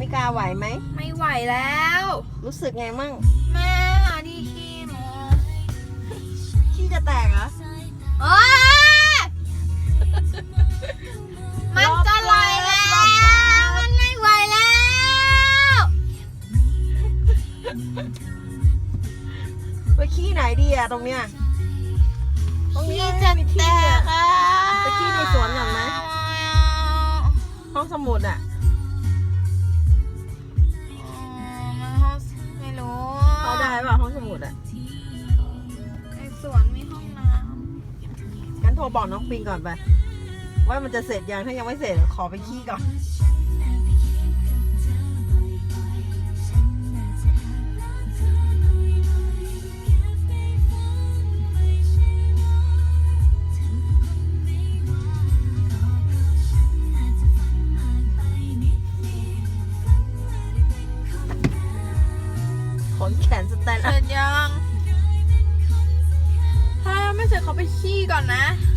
มิกาไหวไหม ไม่ไหวแล้ว รู้สึกไงมั่ง แม่หาที่ขี้หนูขี้จะแตกเหรอโอ๊ยมันจะลอยแล้ว มันไม่ไหวแล้ว ไปขี้ไหนดีอะตรงเนี้ย ตรงนี้ขี้จะมีแตที่อะ กอะไปขี้ในสวนก่อนไหม ห้องสมุดอะ ดอะในสวนมีห้องน้งั้นโทรบอกน้องปิงก่อนไป ว่ามันจะเสร็จยังถ้ายังไม่เสร็จขอไปขี้ก่อน ขนแขนสแตนำด์อัเสร็พจยังถ้าไม่เสร็จเขาไปขี้ก่อนนะเ